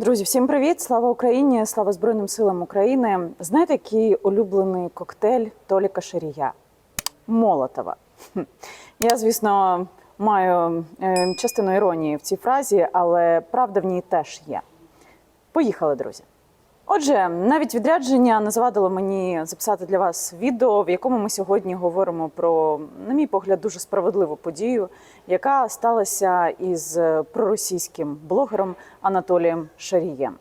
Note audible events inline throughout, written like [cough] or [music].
Друзі, всім привіт! Слава Україні! Слава Збройним силам України! Знаєте, який улюблений коктейль Толіка Шарія? Молотова. Я, звісно, маю е, частину іронії в цій фразі, але правда в ній теж є. Поїхали, друзі. Отже, навіть відрядження не завадило мені записати для вас відео, в якому ми сьогодні говоримо про, на мій погляд, дуже справедливу подію, яка сталася із проросійським блогером Анатолієм Шарієм.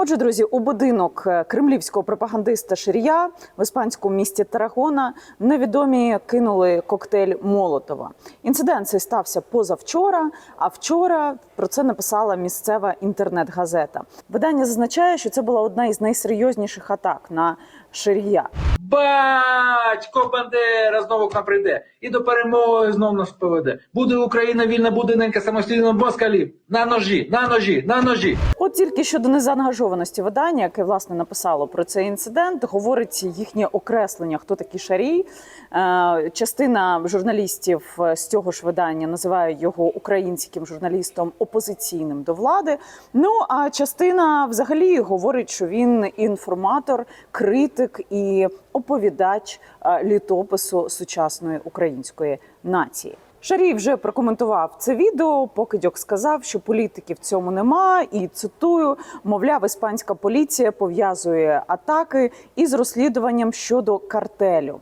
Отже, друзі, у будинок е, кремлівського пропагандиста Ширія в іспанському місті Тарагона невідомі кинули коктейль Молотова. Інцидент цей стався позавчора. А вчора про це написала місцева інтернет-газета. Видання зазначає, що це була одна із найсерйозніших атак на Ширія. Батько Бандера знову к нам прийде і до перемоги знов нас поведе. Буде Україна вільна, буде самостійно москалів. На ножі, на ножі, на ножі. От тільки щодо незаангажованості видання, яке власне написало про цей інцидент, говорить їхнє окреслення, хто такий шарій. Е, частина журналістів е, з цього ж видання називає його українським журналістом опозиційним до влади. Ну а частина взагалі говорить, що він інформатор, критик і оповідач е, літопису сучасної української нації. Шарій вже прокоментував це відео. Покидьок сказав, що політики в цьому нема, і цитую: мовляв, іспанська поліція пов'язує атаки із розслідуванням щодо картелю.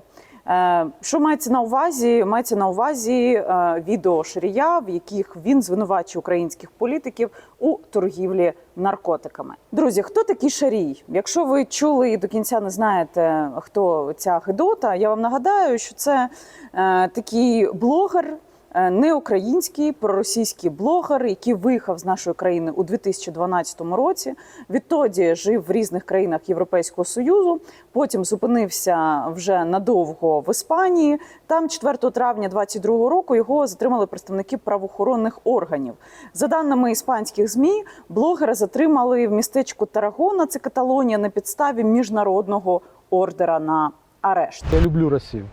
Е, Що мається на увазі? Мається на увазі е, відео Шарія, в яких він звинувачує українських політиків у торгівлі наркотиками. Друзі, хто такий Шарій? Якщо ви чули і до кінця не знаєте, хто ця Гедота, я вам нагадаю, що це е, такий блогер. Е, Неукраїнський проросійський блогер, який виїхав з нашої країни у 2012 році. Відтоді жив в різних країнах Європейського союзу. Потім зупинився вже надовго в Іспанії. Там 4 травня 2022 року його затримали представники правоохоронних органів. За даними іспанських змі, блогера затримали в містечку Тарагона, це Каталонія, на підставі міжнародного ордера на арешт. Я люблю Россию.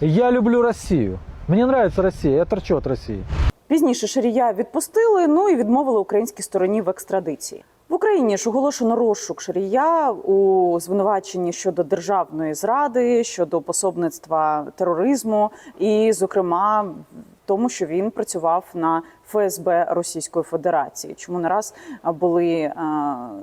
Я люблю Россию. Мне нравится Россия, я торчу от России. Пізніше Шарія відпустили, ну і відмовили українській стороні в екстрадиції. В Україні ж оголошено розшук Шарія у звинуваченні щодо державної зради, щодо пособництва тероризму, і, зокрема, тому, що він працював на ФСБ Російської Федерації. Чому не раз були е,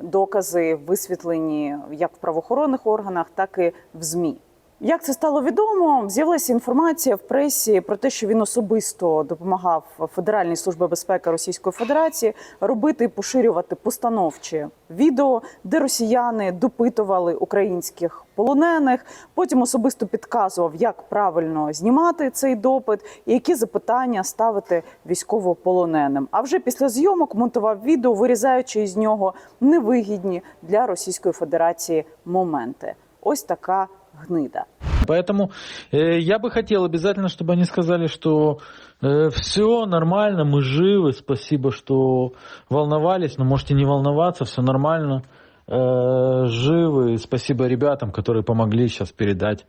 докази висвітлені як в правоохоронних органах, так і в ЗМІ. Як це стало відомо, з'явилася інформація в пресі про те, що він особисто допомагав Федеральній службі безпеки Російської Федерації робити і поширювати постановчі відео, де росіяни допитували українських полонених. Потім особисто підказував, як правильно знімати цей допит і які запитання ставити військовополоненим. А вже після зйомок монтував відео, вирізаючи із нього невигідні для Російської Федерації моменти. Ось така гнида. Поэтому э, я бы хотел обязательно, чтобы они сказали, что все нормально, мы живы, спасибо, что волновались, но можете не волноваться, все нормально, э, живы. Спасибо ребятам, которые помогли сейчас передать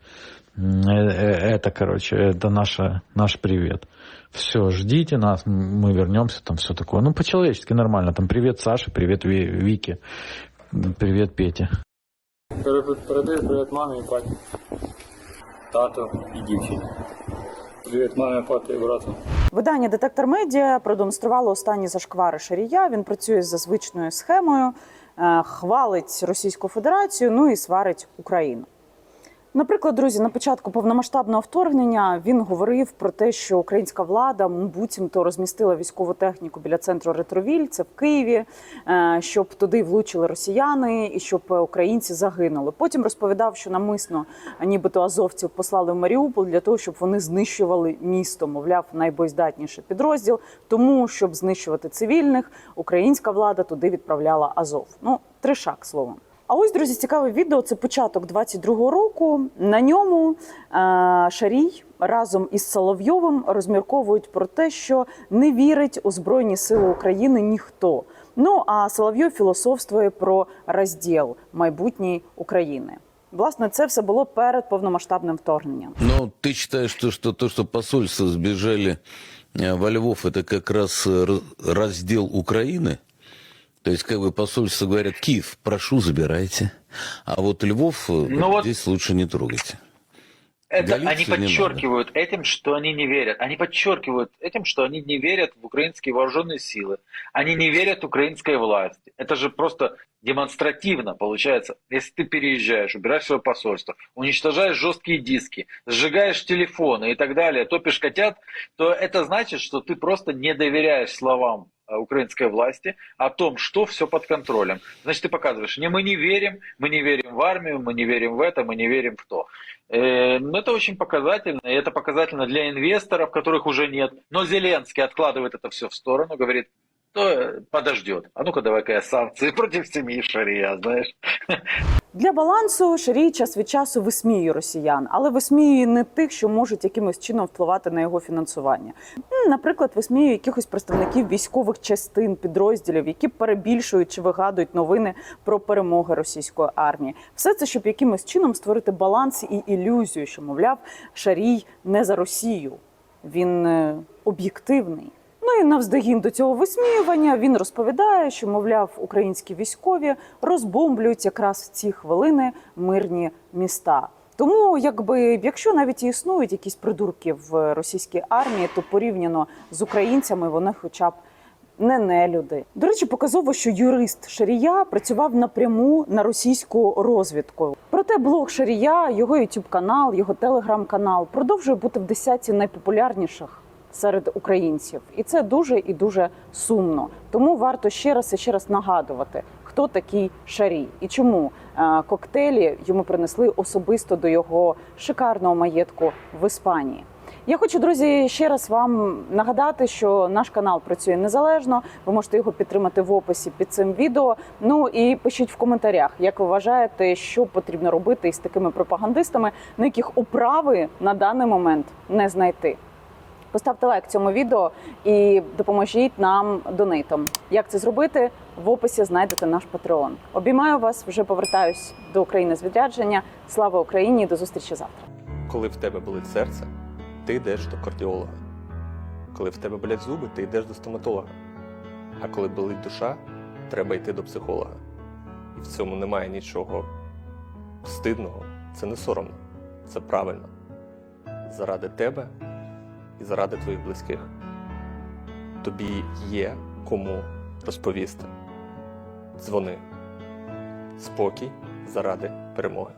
э, э, это, короче, это наша, наш привет. Все, ждите нас, мы вернемся, там все такое. Ну, по-человечески нормально. Там привет Саше, привет Ви- Вике, привет Пете. Передаю привіт мамі і паті, тату і дівчині. Привіт мамі, паті і брату. Видання Детектор Медіа продемонструвало останні зашквари Шарія. Він працює за звичною схемою, е, хвалить Російську Федерацію, ну і сварить Україну. Наприклад, друзі, на початку повномасштабного вторгнення він говорив про те, що українська влада буцімто розмістила військову техніку біля центру Ретровіль, це в Києві, е, щоб туди влучили росіяни і щоб українці загинули. Потім розповідав, що намисно, нібито азовців послали в Маріуполь для того, щоб вони знищували місто, мовляв, найбоєздатніший підрозділ. Тому щоб знищувати цивільних, українська влада туди відправляла Азов. Ну, тришак словом. А ось, друзі, цікаве відео. Це початок 22-го року. На ньому е, Шарій разом із Соловйовим розмірковують про те, що не вірить у Збройні Сили України ніхто. Ну а Соловйов філософствує про розділ майбутньої України. Власне, це все було перед повномасштабним вторгненням. Но ты считаешь, что, что то, что посольства сбежали э, во Львов, это как раз э, ра- раздел Украины? То есть, как бы посольство говорят, Киев, прошу, забирайте. А вот Львов э, Ну вот- здесь лучше не трогайте. Это они подчеркивают этим, что они не верят. Они подчеркивают этим, что они не верят в украинские вооруженные силы. Они не верят украинской власти. Это же просто демонстративно получается. Если ты переезжаешь, убираешь свое посольство, уничтожаешь жесткие диски, сжигаешь телефоны и так далее, топишь котят, то это значит, что ты просто не доверяешь словам украинской власти о том, что все под контролем. Значит, ты показываешь, не мы не верим, мы не верим в армию, мы не верим в это, мы не верим в то. Э, Ну, это очень показательно, и это показательно для инвесторов, которых уже нет. Но Зеленский откладывает это все в сторону, говорит, то э, подождет. А ну-ка давай-ка я санкции [laughs] против семьи Шария, знаешь. Для балансу Шарій час від часу висміює росіян, але висміює не тих, що можуть якимось чином впливати на його фінансування. Наприклад, висміює якихось представників військових частин, підрозділів, які перебільшують чи вигадують новини про перемоги російської армії. Все це, щоб якимось чином створити баланс і ілюзію, що мовляв, Шарій не за Росію, він е, об'єктивний. Ну і навздогін до цього висміювання він розповідає, що мовляв, українські військові розбомблюють якраз в ці хвилини мирні міста. Тому, якби якщо навіть існують якісь придурки в російській армії, то порівняно з українцями вони, хоча б не нелюди. До речі, показово, що юрист Шарія працював напряму на російську розвідку. Проте блог Шарія, його youtube канал, його телеграм-канал продовжує бути в десятці найпопулярніших серед українців, і це дуже і дуже сумно. Тому варто ще раз і ще раз нагадувати, хто такий Шарій і чому е, коктейлі йому принесли особисто до його шикарного маєтку в Іспанії. Я хочу, друзі, ще раз вам нагадати, що наш канал працює незалежно. Ви можете його підтримати в описі під цим відео. Ну і пишіть в коментарях, як ви вважаєте, що потрібно робити із такими пропагандистами, на яких управи на даний момент не знайти. Поставте лайк цьому відео і допоможіть нам донейтом. Як це зробити? В описі знайдете наш Патреон. Обіймаю вас, вже повертаюсь до України з відрядження. Слава Україні! До зустрічі завтра. Коли в тебе болить серце, ти йдеш до кардіолога. Коли в тебе болять зуби, ти йдеш до стоматолога. А коли болить душа, треба йти до психолога. І в цьому немає нічого стидного, це не соромно, це правильно. Заради тебе і заради твоїх близьких. Тобі є кому розповісти. Дзвони. Спокій заради перемоги.